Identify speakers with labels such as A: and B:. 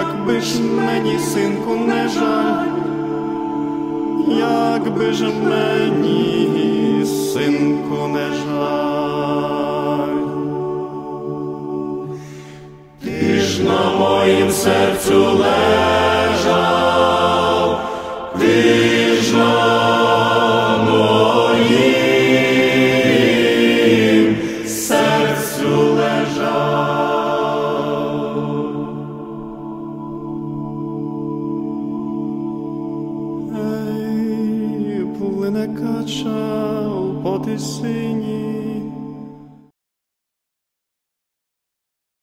A: якби ж мені, синку, не жаль, якби ж мені, синку, не жаль. Ти ж на моїм серцю лежав, сині.